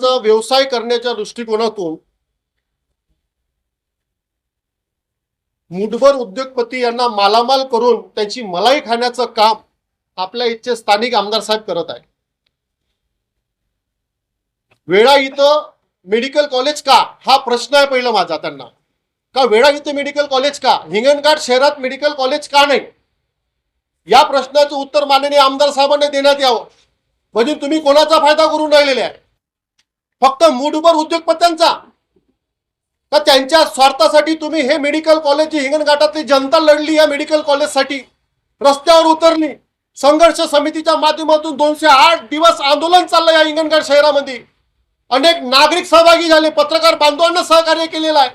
लोकांचा व्यवसाय करण्याच्या दृष्टिकोनातून मुठभर उद्योगपती यांना मालामाल करून त्यांची मलाई खाण्याचं काम आपल्या इथचे स्थानिक आमदार साहेब करत आहे वेळा इथं मेडिकल कॉलेज का? हा प्रश्न आहे पहिला माझा त्यांना. का वेळा इथं मेडिकल कॉलेज का? हिंगणघाट शहरात मेडिकल कॉलेज का नाही? या प्रश्नाचं उत्तर माननीय आमदार साहेबांनी देण्यात यावं. म्हणजे तुम्ही कोणाचा फायदा करून राहिलेले आहे? फक्त मूठभर उद्योगपत्यांचा. का त्यांच्या स्वार्थासाठी तुम्ही हे मेडिकल कॉलेज हिंगणघाटातली जनता लढली या मेडिकल कॉलेजसाठी रस्त्यावर उतरली. संघर्ष समितीच्या माध्यमातून दोनशे आठ दिवस आंदोलन चाललं या हिंगणघाट शहरामध्ये. अनेक नागरिक सहभागी झाले. पत्रकार बांधवांना सहकार्य केलेलं आहे.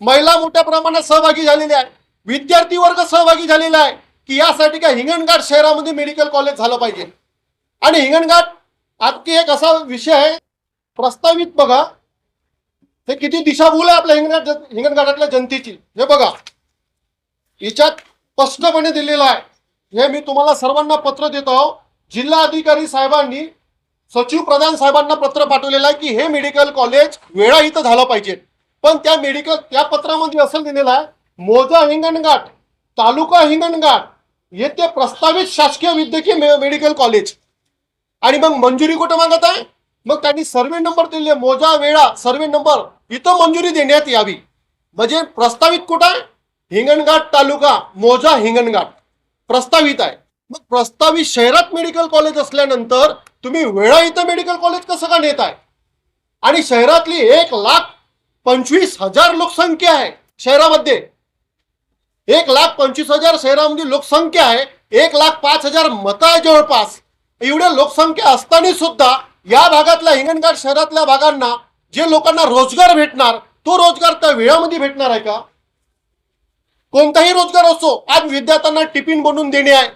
महिला मोठ्या प्रमाणात सहभागी झालेल्या आहे विद्यार्थी वर्ग सहभागी झालेला आहे. की यासाठी काय हिंगणघाट शहरामध्ये मेडिकल कॉलेज झालं पाहिजे? आणि हिंगणघाट आणखी एक असा विषय आहे प्रस्तावित बघा. ते किती दिशाभूल आहे आपल्या हिंगणघाट जन- हिंगणघाटातल्या जनतेची. हे बघा. याच्यात स्पष्टपणे दिलेलं आहे. हे मी तुम्हाला सर्वांना पत्र देतो जिल्हा अधिकारी साहेबांनी सचिव प्रधान साहेबांना पत्र पाठवलेलं आहे की हे मेडिकल कॉलेज वेळा इथं झालं पाहिजे. पण त्या मेडिकल त्या पत्रामध्ये असं दिलेलं आहे मोजा हिंगणघाट तालुका हिंगणघाट येथे प्रस्तावित शासकीय वैद्यकीय मेडिकल कॉलेज. आणि मग मंजुरी कुठं मागत आहे? मग त्यांनी सर्वे नंबर दिले मोजा वेळा सर्वे नंबर इथं मंजुरी देण्यात यावी. म्हणजे प्रस्तावित कुठं आहे? हिंगणघाट तालुका मोजा हिंगणघाट. प्रस्तावित आहे. मग प्रस्तावित शहरात मेडिकल कॉलेज असल्यानंतर तुम्ही वेळा इथं मेडिकल कॉलेज कसं का नेत आहे? आणि शहरातली एक लाख पंचवीस हजार लोकसंख्या आहे शहरामध्ये. एक लाख पंचवीस हजार शहरामध्ये लोकसंख्या आहे. एक लाख पाच हजार मतं आहे जवळपास. एवढ्या लोकसंख्या असताना सुद्धा या भागातल्या हिंगणघाट शहरातल्या भागांना जे लोकांना रोजगार भेटणार तो रोजगार त्या वेळामध्ये भेटणार आहे का? कोणताही रोजगार असो आज विद्यार्थ्यांना टिफिन बनवून देणे आहे.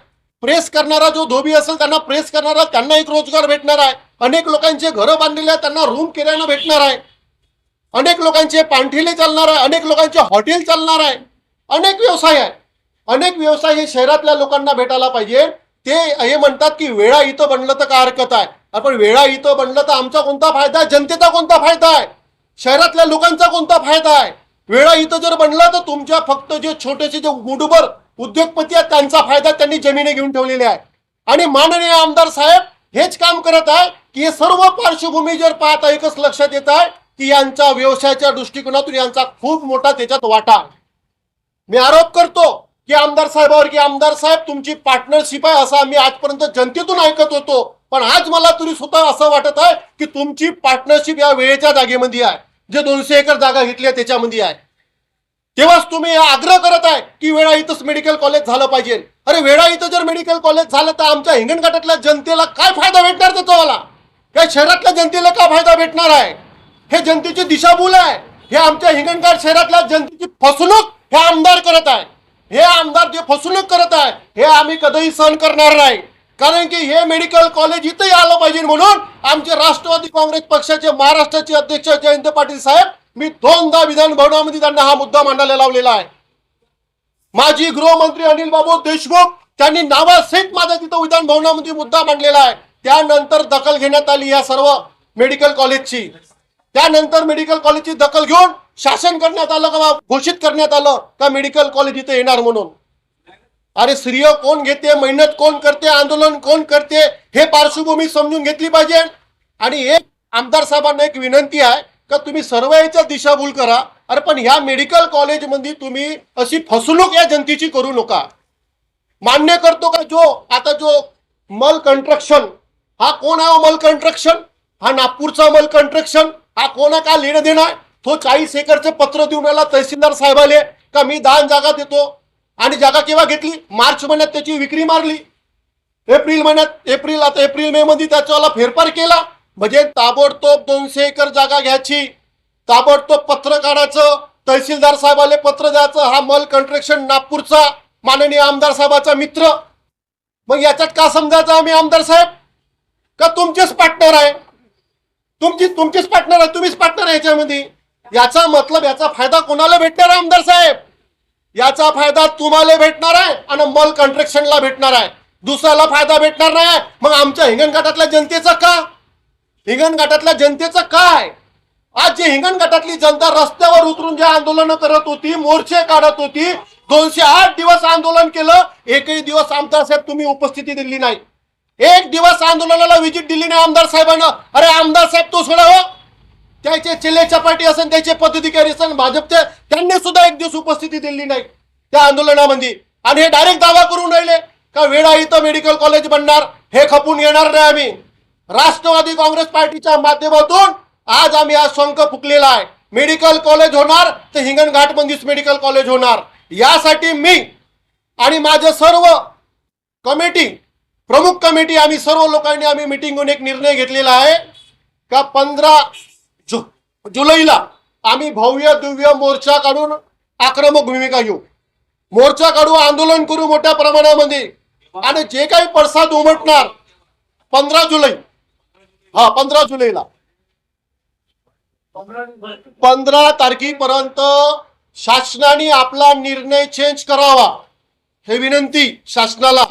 प्रेस करणारा जो धोबी असेल त्यांना प्रेस करणारा त्यांना एक रोजगार भेटणार आहे. अनेक लोकांचे घरं बांधलेले आहेत त्यांना रूम किरायला भेटणार आहे. अनेक लोकांचे पांठिले चालणार आहे अनेक लोकांचे हॉटेल चालणार आहे. अनेक व्यवसाय आहे. अनेक व्यवसाय हे शहरातल्या लोकांना भेटायला पाहिजे. ते हे म्हणतात की वेळा इथं बनलं तर काय हरकत आहे? आपण वेळा इथं बनलं तर आमचा कोणता फायदा आहे? जनतेचा कोणता फायदा आहे? शहरातल्या लोकांचा कोणता फायदा आहे? वेळा इथं जर बनला तर तुमच्या फक्त जे छोटेसे जे मुडुबर उद्योगपती आहेत त्यांचा फायदा त्यांनी जमिनी घेऊन ठेवलेली आहे आणि माननीय आमदार साहेब हेच काम करत आहे की हे सर्व पार्श्वभूमी जर पाहता एकच लक्षात येत आहे की यांचा व्यवसायाच्या दृष्टिकोनातून यांचा खूप मोठा त्याच्यात वाटा आहे. मी आरोप करतो की आमदार साहेबावर की आमदार साहेब तुमची पार्टनरशिप आहे असं आम्ही आजपर्यंत जनतेतून ऐकत होतो. पण आज मला तरी सुद्धा असं वाटत आहे की तुमची पार्टनरशिप या वेळेच्या जागेमध्ये आहे. जे दोनशे एकर जागा घेतली आहे त्याच्यामध्ये आहे. तेव्हाच तुम्ही आग्रह करत आहे की वेळा इथंच मेडिकल कॉलेज झालं पाहिजे. अरे वेळा इथं जर मेडिकल कॉलेज झालं तर आमच्या हिंगणघाटातल्या जनतेला काय फायदा भेटणार त्याचा मला काय शहरातल्या जनतेला काय फायदा भेटणार आहे? हे जनतेची दिशाभूल आहे. हे आमच्या हिंगणघाट शहरातल्या जनतेची फसवणूक हे आमदार करत आहे. हे आमदार जे फसवणूक करत आहे हे आम्ही कधीही सहन करणार नाही. कारण की हे मेडिकल कॉलेज इथंही आलं पाहिजे म्हणून आमचे राष्ट्रवादी काँग्रेस पक्षाचे महाराष्ट्राचे अध्यक्ष जयंत पाटील साहेब मी दोनदा विधान भवनामध्ये त्यांना हा मुद्दा मांडायला लावलेला आहे. माजी गृहमंत्री अनिल बाबू देशमुख त्यांनी नावासहित माझा तिथं विधान भवनामध्ये मुद्दा मांडलेला आहे. त्यानंतर दखल घेण्यात आली या सर्व मेडिकल कॉलेजची. त्यानंतर मेडिकल कॉलेजची दखल घेऊन शासन करण्यात आलं का घोषित करण्यात आलं का मेडिकल कॉलेज इथे येणार म्हणून? अरे स्त्रिय कोण घेते मेहनत कोण करते आंदोलन कोण करते हे पार्श्वभूमी समजून घेतली पाहिजे. आणि एक आमदार साहेबांना एक विनंती आहे का तुम्ही सर्व याच्या दिशाभूल करा. अरे पण ह्या मेडिकल कॉलेजमध्ये तुम्ही अशी फसवणूक या जनतेची करू नका. मान्य करतो का जो आता जो मल कंट्रक्शन हा कोण आहे हो मल कंट्रक्शन हा नागपूरचा मल कंट्रक्शन हा कोण आहे का लेणं देणार? तो चाळीस एकरचे पत्र देऊन आला तहसीलदार साहेबाले का मी दान जागा देतो? आणि जागा केव्हा घेतली? मार्च महिन्यात त्याची विक्री मारली. एप्रिल महिन्यात एप्रिल आता एप्रिल मे मध्ये त्याच्याला फेरफार केला. म्हणजे ताबडतोब दोनशे एकर जागा घ्यायची. ताबडतोब पत्र काढायचं. तहसीलदार साहेबाले पत्र द्यायचं. हा मल कंस्ट्रक्शन नागपूरचा माननीय आमदार साहेबाचा मित्र. मग याच्यात का समजायचं आम्ही आमदार साहेब? का तुमचेच पार्टनर आहे? तुमची तुमचेच पार्टनर आहे. तुम्हीच पार्टनर आहे याच्यामध्ये. याचा मतलब याचा फायदा कोणाला भेटणार आहे आमदार साहेब? याचा फायदा तुम्हाला भेटणार आहे आणि मल कंस्ट्रक्शनला भेटणार आहे. दुसऱ्याला फायदा भेटणार नाही. मग आमच्या हिंगणघाटातल्या जनतेचा का? हिंगणघाटातल्या जनतेचं काय? आज जे हिंगणघाटातली जनता रस्त्यावर उतरून जे आंदोलन करत होती मोर्चे काढत होती दोनशे आठ दिवस आंदोलन केलं. एकही दिवस आमदार साहेब तुम्ही उपस्थिती दिली नाही. एक दिवस आंदोलनाला विजिट दिली नाही आमदार साहेबांना. अरे आमदार साहेब तो सोडा हो. त्याचे चिल्ले चपाटी असेल त्याचे पदाधिकारी असेल भाजपचे त्यांनी सुद्धा एक दिवस उपस्थिती दिली नाही त्या आंदोलनामध्ये. आणि हे डायरेक्ट दावा करून राहिले का वेळा इथं मेडिकल कॉलेज बनणार हे खपून येणार नाही आम्ही. राष्ट्रवादी काँग्रेस पार्टीच्या माध्यमातून आज आम्ही आज शंख फुकलेला आहे. मेडिकल कॉलेज होणार तर हिंगणघाट मध्येच मेडिकल कॉलेज होणार. यासाठी मी आणि माझे सर्व कमिटी प्रमुख कमिटी आम्ही सर्व लोकांनी आम्ही मिटिंग घेऊन एक निर्णय घेतलेला आहे का पंधरा जु जुलैला आम्ही भव्य दिव्य मोर्चा काढून आक्रमक भूमिका घेऊ. मोर्चा काढू आंदोलन करू मोठ्या प्रमाणामध्ये. आणि जे काही पडसाद उमटणार पंधरा जुलै. हा पंधरा जुलैला. पंधरा तारखेपर्यंत शासनाने आपला निर्णय चेंज करावा हे विनंती शासनाला.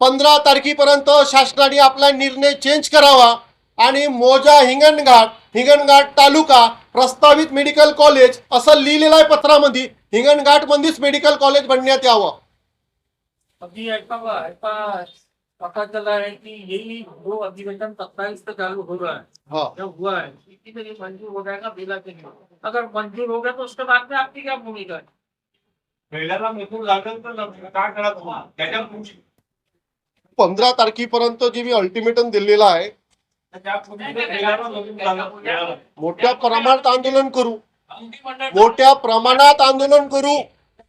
पंधरा तारखेपर्यंत शासनाने आपला निर्णय चेंज करावा आणि मोजा हिंगणघाट हिंगणघाट तालुका प्रस्तावित मेडिकल कॉलेज असं लिहिलेलं आहे पत्रामध्ये. हिंगणघाट मध्येच मेडिकल कॉलेज बनण्यात यावं. अभी ऐसा हुआ ऐसा पता चला है कि यही दो अधिवेशन सत्ताईस चालू हो रहा है. हा जब हुआ है इसी मंजूर हो जाएगा बेला के लिए अगर मंजूर हो गया तो उसके बाद में आपकी क्या भूमिका है? तर काय करा त्याच्या पंधरा तारखेपर्यंत जे मी अल्टिमेटम दिलेलं आहे मोठ्या प्रमाणात आंदोलन करू. मोठ्या प्रमाणात आंदोलन करू.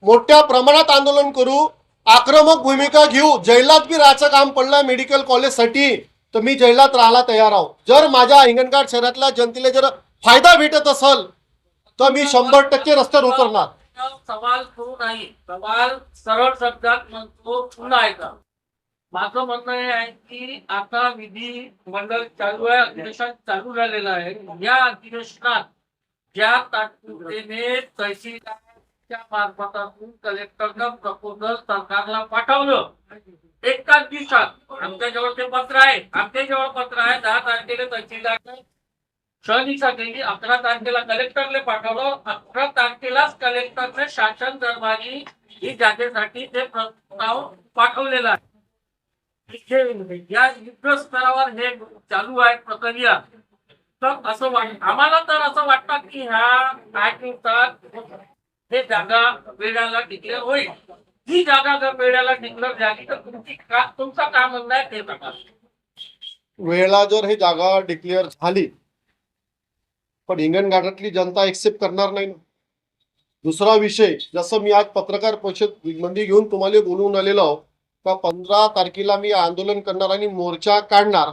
मोठ्या प्रमाणात आंदोलन करू. आक्रमक भूमिका घेऊ. जैलात बी राहायचं काम पडलं मेडिकल कॉलेजसाठी तर मी जैलात राहायला तयार आहो. जर माझ्या हिंगणघाट शहरातल्या जनतेला जर फायदा भेटत असेल तर मी शंभर टक्के रस्त्यावर उतरणार. सवाल तो नाही. सवाल सरळ शब्दात म्हणतो पुन्हा ऐका माझं म्हणणं हे आहे की आता विधी मंडळ चालू आहे अधिवेशन चालू झालेलं आहे. या अधिवेशनात ज्या तात्पुरतेने तहसीलदारच्या मार्फतातून कलेक्टरनं प्रपोजल सरकारला पाठवलं एकाच दिवसात आमच्याजवळ ते पत्र आहे. आमच्याजवळ पत्र आहे. दहा तारखेला तहसीलदार शहरीचा केली अकरा तारखेला कलेक्टरने पाठवलं. अकरा तारखेलाच कलेक्टरने शासन दरबारी ही जागेसाठी ते प्रस्ताव पाठवलेला आहे. या युद्ध स्तरावर हे चालू आहे प्रक्रिया तर असं वाट आम्हाला तर असं वाटतं की ह्या काय दिवसात हे जागा वेळाला डिक्लेअर होईल ही जागा जर वेळाला डिक्लेअर झाली तर तुमची का तुमचा काय म्हणणं आहे ते सांगा वेळेला जर हे जागा डिक्लेअर झाली पण हिंगणघाटातली जनता एक्सेप्ट करणार नाही ना. दुसरा विषय जसं मी आज पत्रकार परिषदमध्ये घेऊन तुम्हाला बोलवून आलेलो आहोत का पंधरा तारखेला मी आंदोलन करणार आणि मोर्चा काढणार?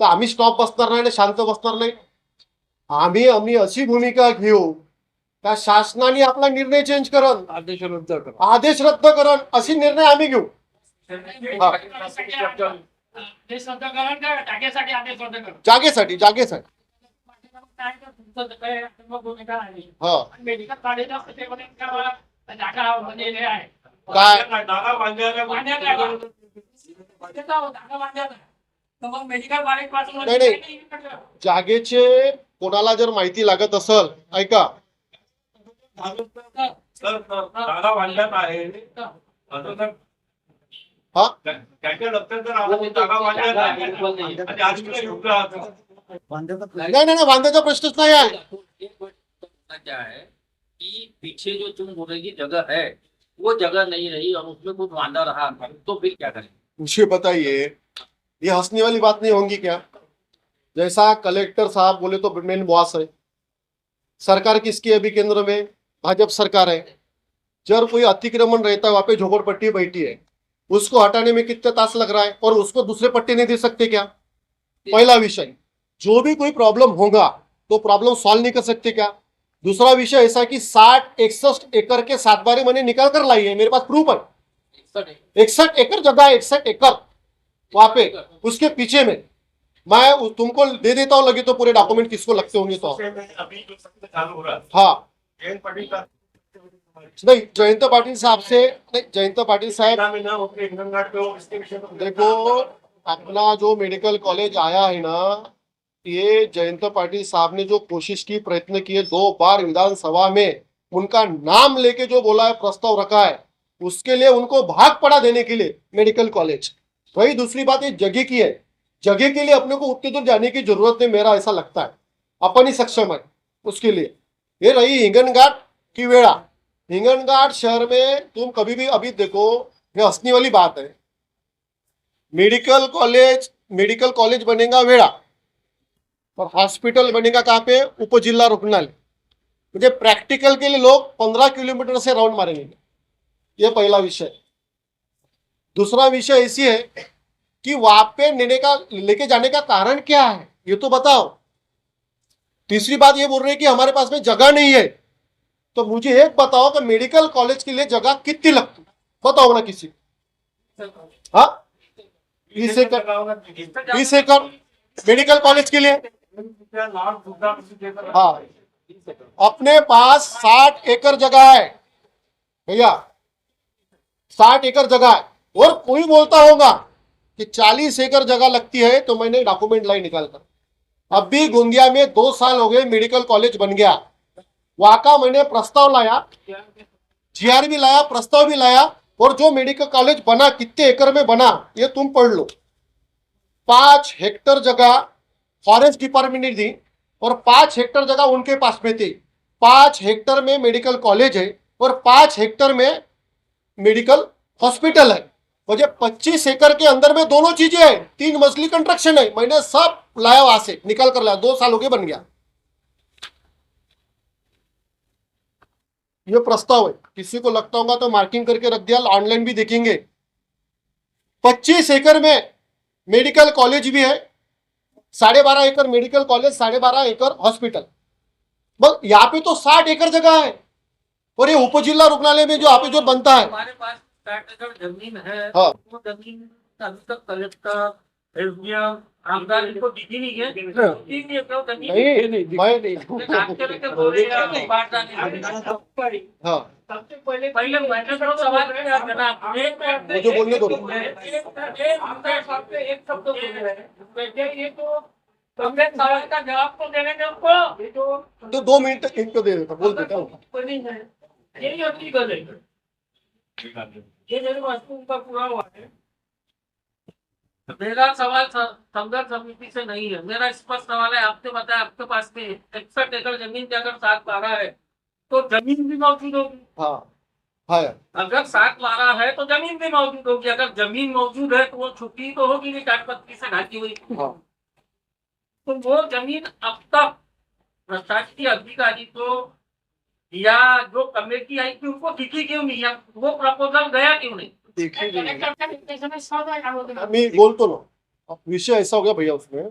तर आम्ही स्टॉप बसणार नाही आणि शांत बसणार नाही. आम्ही आम्ही अशी भूमिका घेऊ का शासनाने आपला निर्णय चेंज करन? आदेश रद्द करा. आदेश रद्द करन अशी निर्णय आम्ही घेऊ. आदेश रद्द करा का टाक्यासाठी आदेश रद्द करा जागेसाठी जागेसाठी. काय तर तुमचं काय मग भूमिका आहे हा मेडिकल कॉलेज काय? हो, नाही, नाही. जागेचे कोणाला जर माहिती लागत असल ऐका. हा. नाही नाही नाही, बांधायचा प्रश्नच नाही आहे. पीछे जो तुम बोल रही जगह है. वो जगह नहीं रही और उसमें कुछ वांदा रहा तो फिर क्या करें? मुझे बताइए, ये हंसने वाली बात नहीं होगी क्या? जैसा कलेक्टर साहब बोले तो मेन बॉस है। सरकार किसकी अभी केंद्र में? भाजपा सरकार है। जब कोई अतिक्रमण रहता है, वहाँ पे झोपड़पट्टी बैठी है, उसको हटाने में कितने तास लग रहा है और उसको दूसरे पट्टे नहीं दे सकते क्या? पहला विषय, जो भी कोई प्रॉब्लम होगा तो प्रॉब्लम सॉल्व नहीं कर सकते क्या? दूसरा विषय ऐसा कि साठ इकसठ एकड़ के सात बारे मैंने निकाल कर लाई है मेरे पास प्रूफ है। इकसठ एकड़ जगह है इकसठ एकड़ वहाँ पे उसके पीछे में। मैं तुमको दे देता हूँ लगे तो पूरे डॉक्यूमेंट किसको लगते होंगे तो। अभी जो सत्र चालू हो रहा है। हाँ। जयंत पाटील का नहीं जयंत पाटिल साहब से नहीं जयंत पाटिल साहब हो, देखो अपना जो मेडिकल कॉलेज आया है ना ये जयंत पाटिल साहब ने जो कोशिश की, प्रयत्न किए, दो बार विधानसभा में उनका नाम लेके जो बोला है, प्रस्ताव रखा है, उसके लिए उनको भाग पड़ा देने के लिए मेडिकल कॉलेज। वही दूसरी बात, ये जगह की है। जगह के लिए अपने को उतने दूर जाने की ज़रूरत नहीं, मेरा ऐसा लगता है। अपन ही सक्षम है उसके लिए। ये रही हिंगनघाट की वेड़ा। हिंगनघाट शहर में तुम कभी भी, अभी देखो, ये हंसने वाली बात है। मेडिकल कॉलेज मेडिकल कॉलेज बनेगा वेड़ा। और हॉस्पिटल बनेगा कहाँ पे? उप जिला रुग्णालय म्हणजे प्रैक्टिकल के लिए लोग पंद्रह किलोमीटर से राउंड मारेंगे। ये पहला विषय। दूसरा विषय ऐसी है कि वहाँ पे लेने का, लेके जाने का कारण क्या है? ये तो बताओ। तीसरी बात ये बोल रहे हैं कि हमारे पास में जगह नहीं है। तो मुझे एक बताओ कि मेडिकल कॉलेज के लिए जगह कितनी लगती बताओ ना किसी को। हाँ? बीस एकड़। बीस एकड़ मेडिकल कॉलेज के लिए? हाँ। अपने पास साठ एकड़ जगह है। भैया, साठ एकड़ जगह है। और कोई बोलता होगा कि चालीस एकड़ जगह लगती है तो मैंने डॉक्यूमेंट लाई निकाल कर। अब भी गोंदिया में दो साल हो गए मेडिकल कॉलेज बन गया। वहाँ का मैंने प्रस्ताव लाया। जीआर भी लाया, प्रस्ताव भी लाया। और जो मेडिकल कॉलेज बना, कितने एकड़ में बना, ये तुम पढ़ लो। पाँच हेक्टर जगह फॉरेस्ट डिपार्टमेंट ने दी और पाँच हेक्टर जगह उनके पास में थी। पाँच हेक्टर में मेडिकल कॉलेज है और पाँच हेक्टर में मेडिकल हॉस्पिटल है। मुझे पच्चीस एकड़ के अंदर में दोनों चीज़ें है। तीन मछली कंस्ट्रक्शन है। मैंने सब लाया वहाँ से, निकाल कर लाया। दो साल हो गए बन गया। ये प्रस्ताव है। किसी को लगता होगा तो मार्किंग करके रख दिया, ऑनलाइन भी देखेंगे। पच्चीस एकड़ में मेडिकल कॉलेज भी है। साढ़े बारह एकड़ मेडिकल कॉलेज साढ़े बारह एकड़ हॉस्पिटल। बस यहाँ पे तो साठ एकड़ जगह है। और ये उप जिला रुग्णालय में जो यहाँ पे जो बनता है। हमारे पास साठ एकड़ ज़मीन है। हाँ। वो ज़मीन अभी तक कलेक्टर दिखी नहीं है। नहीं। है। क्यों ज़मीन नहीं मैं नहीं लेके बोल रहे हैं। हाँ। सबसे पहले पहले मैंने तो सवाल किया जनाब एक मिनट मुझे बोलने दो। एक शब्द बोल रहे हैं। ये तो हमने सवाल का जवाब तो देने दे तो दो मिनट तक इनको दे देता बोल देता हूँ। यही होती गल है। ये मेरे वस्तु का पूरा हुआ है। मेरा सवाल संघर्ष समिति से नहीं है। मेरा स्पष्ट सवाल है आपने बताया आपके पास में इकसठ एकड़ ज़मीन के अगर सात बारह है तो ज़मीन भी मौजूद होगी। हाँ हाँ। अगर सात बारह है तो ज़मीन भी मौजूद होगी। अगर ज़मीन मौजूद है तो वो छुट्टी तो होगी नहीं पत्ती से ढाकी हुई। हाँ। तो वो ज़मीन अब तक प्रशासकीय अधिकारी को या जो कमेटी आई थी उनको दिखी क्यों नहीं? या वो प्रपोजल गया क्यों नहीं? बार मी बोलतो ना विषय ऐसा हो गया भैया उसमें।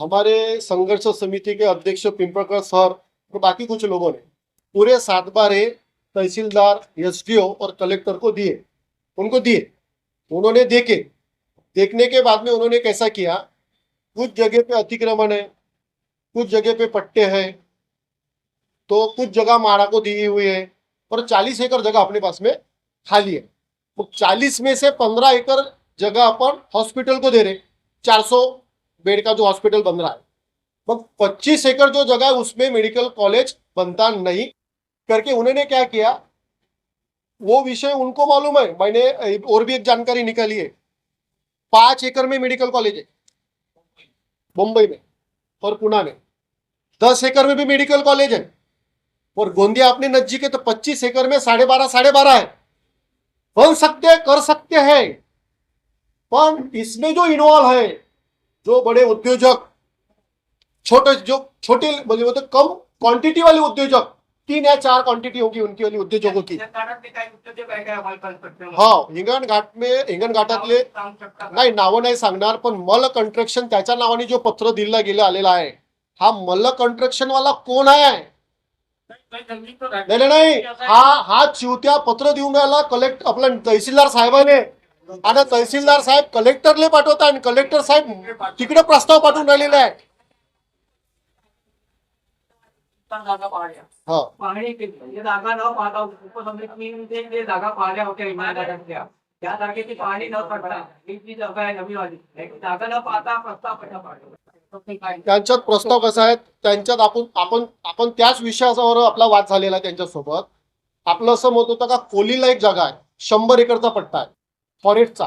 हमारे संघर्ष समिति के अध्यक्ष पिंपळकर सर और बाकी कुछ लोगों ने पूरे सात बारे तहसीलदार एसडीओ और कलेक्टर को दिए। उनको दिए। उन्होंने देखे। देखने के बाद में उन्होंने कैसा किया? कुछ जगह पे अतिक्रमण है कुछ जगह पे पट्टे हैं तो कुछ जगह माड़ा को दी हुई है और चालीस एकड़ जगह अपने पास में खाली है। वो चालीस में से पंद्रह एकड़ जगह अपन हॉस्पिटल को दे रहे चार सौ बेड का जो हॉस्पिटल बन रहा है। मग पच्चीस एकड़ जो जगह है, उसमें मेडिकल कॉलेज बनता नहीं। करके उन्होंने क्या किया? वो विषय उनको मालूम है। मैंने और भी एक जानकारी निकाली है। पाँच एकड़ में मेडिकल कॉलेज है। मुंबई में और पुणे में। दस एकड़ में भी मेडिकल कॉलेज है। और गोंदिया अपने नज़दीक है तो पच्चीस एकड़ में साढ़े बारह साढ़े बारह है। बन सकते हैं कर सकते हैं? पर इसमें जो इन्वॉल्व है? जो बड़े उद्योजक, छोटे जो, छोटे म्हणजे बोलते कम क्वांटिटी वाले उद्योजक, तीन या चार क्वांटिटी होगी उनकी वाली उद्योजकों की। हा हिंगण घाट में हिंगण घाटातले, नाही, नावं नाही सांगणार मल कंस्ट्रक्शन त्याच्या नावाने जो पत्र दिलं गेलं, आलेला हा मल कंस्ट्रक्शन वाला कोण तो नाही नाही नाही. हा हा चिवत्या पत्र देऊन राहिला कलेक्ट आपला तहसीलदार साहेबाने. आणि तहसीलदार साहेब कलेक्टरले पाठवता आणि कलेक्टर साहेब तिकडे प्रस्ताव पाठवून राहिलेला आहे जागा न पाहता जागा पाहिल्या होत्या विमानतळातल्या त्या जागेची पाहणी न करता ही जी जागा आहे नवीन जागा न पाहता प्रस्ताव पाठवला त्यांच्यात प्रस्ताव कसा आहे? त्यांच्यात आपण आपण आपण त्याच विषयावर आपला वाद झालेला आहे त्यांच्यासोबत. आपलं असं मत होतं का कोलीला एक जागा आहे. शंभर एकरचा पट्टा आहे. फॉरेस्टचा.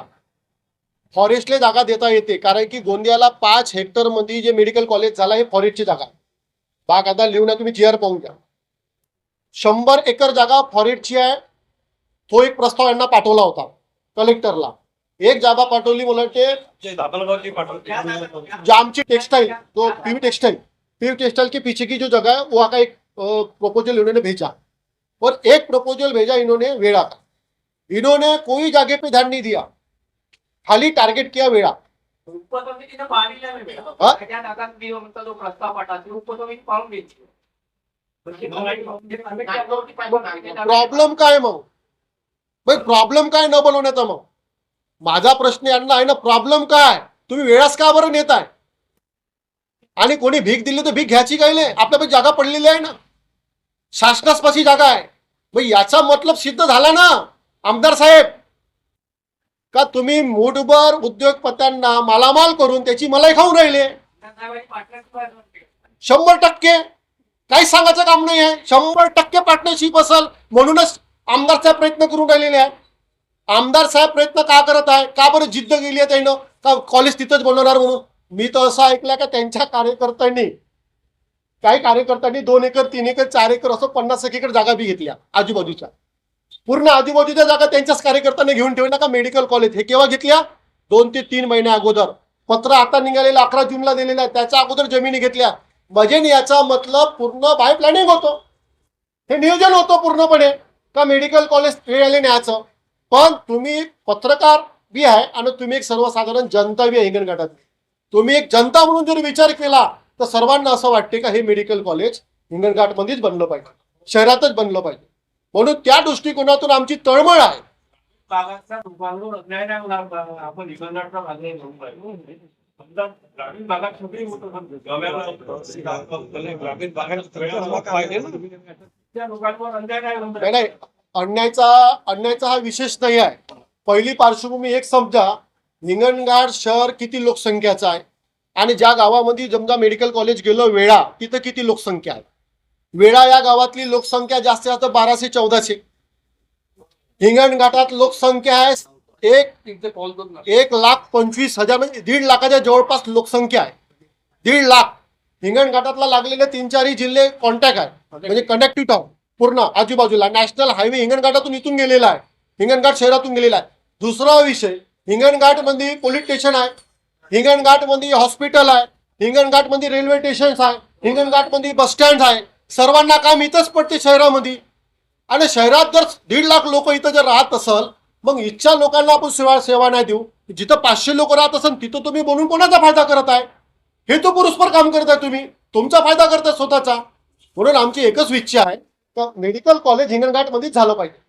फॉरेस्टला जागा देता येते. कारण की गोंदियाला पाच हेक्टरमध्ये जे मेडिकल कॉलेज झाला हे फॉरेस्टची जागा आहे. बाग आता लिहून आहे, तुम्ही जीआर पाहून घ्या. शंभर एकर जागा फॉरेस्टची आहे. तो एक प्रस्ताव यांना पाठवला होता कलेक्टरला. एक जागा पाठवली मला वाटते धापलगावची पाठवली. जो आमची टेक्सटाइल जो पीवी टेक्सटाइल पीवी टेक्सटाइल के पीछे की जो जगह है वहाँ का एक प्रपोजल इन्होंने भेजा. और एक प्रपोजल भेजा इन्होंने वेड़ा का. इन्होंने कोई जगह पे ध्यान नहीं दिया. खाली टारगेट किया वेड़ा. उपसमितीनं पाहिलेलं नाही मॅडम. हा? त्या नागात मी म्हणतो जो प्रस्ताव पाठवा ती उपसमिती पाहून घ्यायची. प्रॉब्लेम काय मग? प्रॉब्लेम काय न बनवण्याचा मग? माझा प्रश्न यांना आहे ना प्रॉब्लेम काय? तुम्ही वेळाच का बरं नेताय? आणि कोणी भीक दिली तर भीक घ्यायची काय नाही आपल्यापैकी जागा पडलेली आहे ना. शासनासपाशी जागा आहे. मग याचा मतलब सिद्ध झाला ना आमदार साहेब? का तुम्ही मूठभर उद्योगपत्यांना मालामाल करून त्याची मलाई खाऊन राहिले? शंभर टक्के. काही सांगायचं काम नाही आहे. शंभर टक्के पार्टनरशिप असेल म्हणूनच आमदारचा प्रयत्न करून राहिलेले आहे आमदार साहेब प्रयत्न का करत आहे? का बरं जिद्द गेली आहे त्यानं? का कॉलेज तिथंच बनवणार म्हणून? मी तर असं ऐकलं का त्यांच्या कार्यकर्त्यांनी काही कार्यकर्त्यांनी दोन एकर तीन एकर चार एकर असं पन्नास एक एकर जागा बी घेतल्या आजूबाजूच्या. पूर्ण आजूबाजूच्या जागा त्यांच्याच कार्यकर्त्यांनी घेऊन ठेवल्या का मेडिकल कॉलेज हे केव्हा घेतल्या? दोन ते तीन महिन्या अगोदर. पत्र आता निघालेलं अकरा जूनला दिलेलं आहे. त्याच्या अगोदर जमिनी घेतल्या. म्हणजे याचा मतलब पूर्ण बाय प्लॅनिंग होतो. हे नियोजन होतं पूर्णपणे. का मेडिकल कॉलेज आले न्यायचं? पण तुम्ही पत्रकार बी आहे आणि तुम्ही एक सर्वसाधारण जनता बी आहे हिंगणघाटात तुम्ही एक जनता म्हणून जर विचार केला तर सर्वांना असं वाटते का हे मेडिकल कॉलेज हिंगणघाटमध्येच बनलं पाहिजे शहरातच बनलं पाहिजे. म्हणून त्या दृष्टिकोनातून आमची तळमळ आहे. नाही. होणार. अन्यायचा अन्यायचा हा विशेष नाही आहे. पहिली पार्श्वभूमी एक समजा हिंगणघाट शहर किती लोकसंख्याचं आहे? आणि ज्या गावामध्ये समजा मेडिकल कॉलेज गेलो वेळा तिथं किती लोकसंख्या आहे? वेळा या गावातली लोकसंख्या जास्तीत जास्त बाराशे चौदाशे. हिंगणघाटात लोकसंख्या आहे एक एक लाख पंचवीस हजार म्हणजे दीड लाखाच्या जवळपास लोकसंख्या आहे. दीड लाख. हिंगणघाटातला लागलेले तीन चारही जिल्हे कॉन्टॅक्ट आहे म्हणजे कनेक्टिव्ह टाउन पूर्ण आजूबाजूला नॅशनल हायवे हिंगणघाटातून इथून गेलेला आहे. हिंगणघाट शहरातून गेलेला आहे. दुसरा विषय हिंगणघाटमध्ये पोलीस स्टेशन आहे. हिंगणघाटमध्ये हॉस्पिटल आहे. हिंगणघाटमध्ये रेल्वे स्टेशन आहे. हिंगणघाटमध्ये बस स्टँड आहे. सर्वांना काम इथंच पडते शहरामध्ये. आणि शहरात जर दीड लाख लोक इथं जर राहत असल मग इच्छा लोकांना आपण सेवा सेवा नाही देऊ. जिथं पाचशे लोक राहत असेल तिथं तुम्ही बोलून कोणाचा फायदा करत आहे? हे तो पुरस्पर काम करत आहे तुम्ही. तुमचा फायदा करताय स्वतःचा. म्हणून आमची एकच इच्छा आहे. मेडिकल कॉलेज हिंगणघाट मध्येच झालं पाहिजे.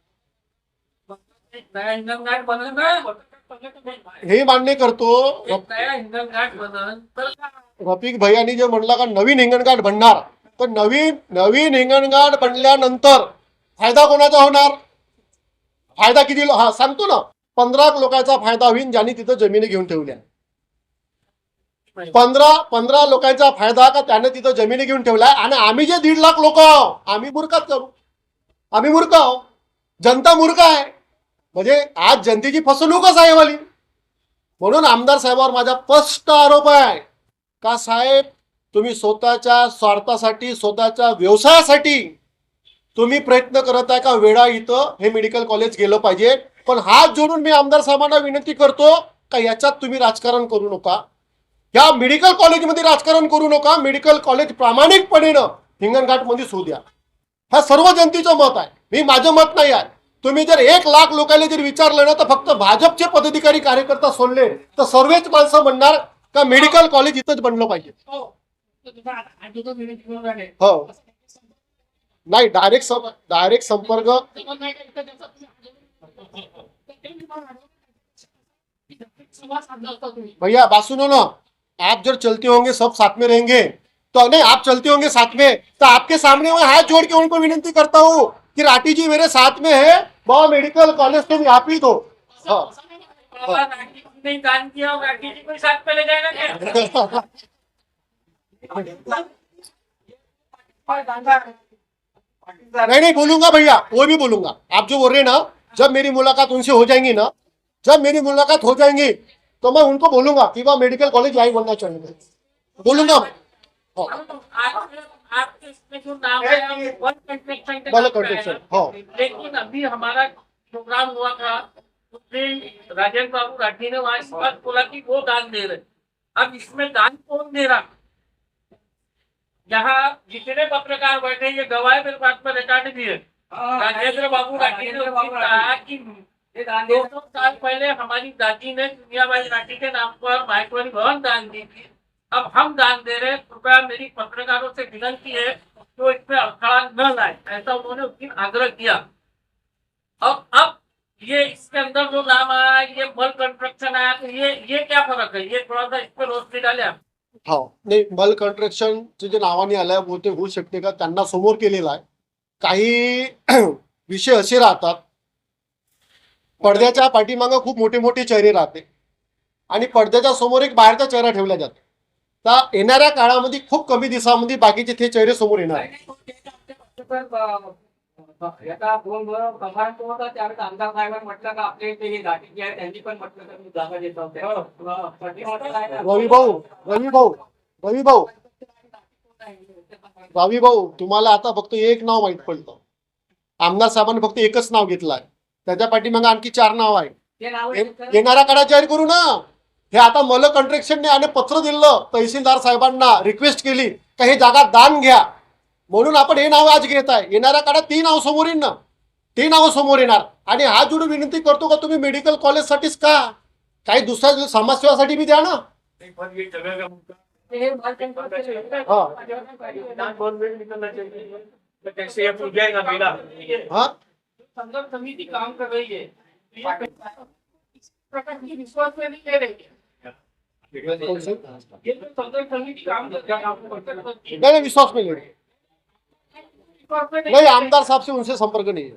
हे मान्य करतो रफिक भैयानी जे म्हणलं का नवीन हिंगणघाट बनणार तर नवीन नवीन हिंगणघाट बनल्यानंतर फायदा कोणाचा होणार? फायदा किती हा सांगतो ना. पंधरा लोकांचा फायदा होईल ज्यांनी तिथं जमिनी घेऊन ठेवल्या. पंधरा पंधरा लोकांचा फायदा का त्याने तिथं जमिनी घेऊन ठेवलाय आणि आम्ही जे दीड लाख लोक आम्ही मूर्खच करू आम्ही मूर्ख आहो जनता मूर्ख आहे. म्हणजे आज जनतेची फसवणूकच आहे वाली. म्हणून आमदार साहेबांवर माझा स्पष्ट आरोप आहे. का साहेब तुम्ही स्वतःच्या स्वार्थासाठी स्वतःच्या व्यवसायासाठी तुम्ही प्रयत्न करत आहे का वेळा इथं हे मेडिकल कॉलेज गेलं पाहिजे? पण हात जोडून मी आमदार साहेबांना विनंती करतो का याच्यात तुम्ही राजकारण करू नका? या मेडिकल कॉलेजमध्ये राजकारण करू नका मेडिकल कॉलेज प्रामाणिकपणेनं हिंगणघाटमध्येच होऊ द्या हा सर्व जनतेचं मत आहे. मी माझं मत नाही आहे. तुम्ही जर एक लाख लोकांना जर विचारलं ना तर फक्त भाजपचे पदाधिकारी कार्यकर्ता सोडले तर सर्वच माणसं म्हणणार का मेडिकल कॉलेज इथंच बनलं पाहिजे. हो. नाही डायरेक्ट डायरेक्ट संपर्क. भैया बात सुनो ना आप जब चलते होंगे सब साथ में रहेंगे। तो नहीं आप चलते होंगे साथ में तो आपके सामने मैं हाथ जोड़ के उनको विनती करता हूँ कि राठी जी मेरे साथ में है वह मेडिकल कॉलेज तुम यहाँ पे दो हाँ। नहीं नहीं नहीं बोलूँगा भैया वो भी बोलूँगा। आप जो बोल रहे हैं ना जब मेरी मुलाकात उनसे हो जाएँगी ना जब मेरी मुलाकात हो जाएँगी तो मैं उनको बोलूँगा कि वह मेडिकल कॉलेज यही बनना चाहिए। बोलूँगा। मैं हो. नाम है है। हाँ। लेकिन अभी हमारा प्रोग्राम हुआ था उसमें राजेंद्र बाबू राठी ने वहाँ इस बात बोला कि वो दान दे रहे अब इसमें दान कौन दे रहा? यहाँ जितने पत्रकार बैठे ये गवाह मेरे पास में रिकॉर्ड भी है। राजेंद्र बाबू राठी ने कहा कि दो सौ साल पहले हमारी दादी ने दुनियाबाई राठी के नाम पर माइक्रोनी भवन दान दी थी। अब हम दान दे रहे हैं कृपया मेरी पत्रकारों से विनंती है तो इसमें न लाए। ऐसा उन्होंने उस दिन आग्रह किया। अब अब ये इसके अंदर जो नाम आया ये मल कंस्ट्रक्शन आया तो ये ये क्या फ़र्क है? ये थोड़ा सा इस पर रोशनी डाले आप। हो नाही मल कंस्ट्रक्शन जे नावाने होऊ शकते का त्यांना समोर केलेला आहे काही विषय असे राहतात पडद्याच्या पाठीमागं खूप मोठे मोठे चेहरे राहते. आणि पडद्याच्या समोर एक बाहेरचा चेहरा ठेवला जातो. तर येणाऱ्या काळामध्ये खूप कमी दिवसामध्ये बाकीचे ते चेहरे समोर येणार आहे रवी भाऊ रवी भाऊ रवी भाऊ. रवी भाऊ तुम्हाला आता फक्त एक नाव माहीत पडतं. आमदार साहेबांनी फक्त एकच नाव घेतलंय त्याच्या पाठीमागे आणखी चार नाव आहे ते नाव ये- येणाऱ्या काळात जाहीर करू ना. हे आता मल कंट्रॅक्शनने आणि पत्र दिलं तहसीलदार साहेबांना रिक्वेस्ट केली का हे जागा दान घ्या. म्हणून आपण हे नाव आज घेत आहे. येणाऱ्या काळात ती नाव समोर येईल ना. ती नाव समोर येणार. आणि हा जोडून विनंती करतो का तुम्ही मेडिकल कॉलेजसाठीच का? काही दुसऱ्या समाजसेवासाठी बी द्या ना. पण हे? संदर्भ समिति काम कर रही है। इस प्रकार की विश्वास में नहीं ले रही है? ये समिति काम कर रही है। विश्वास में ले रहे. नहीं आमदार साहब से उनसे संपर्क नहीं है।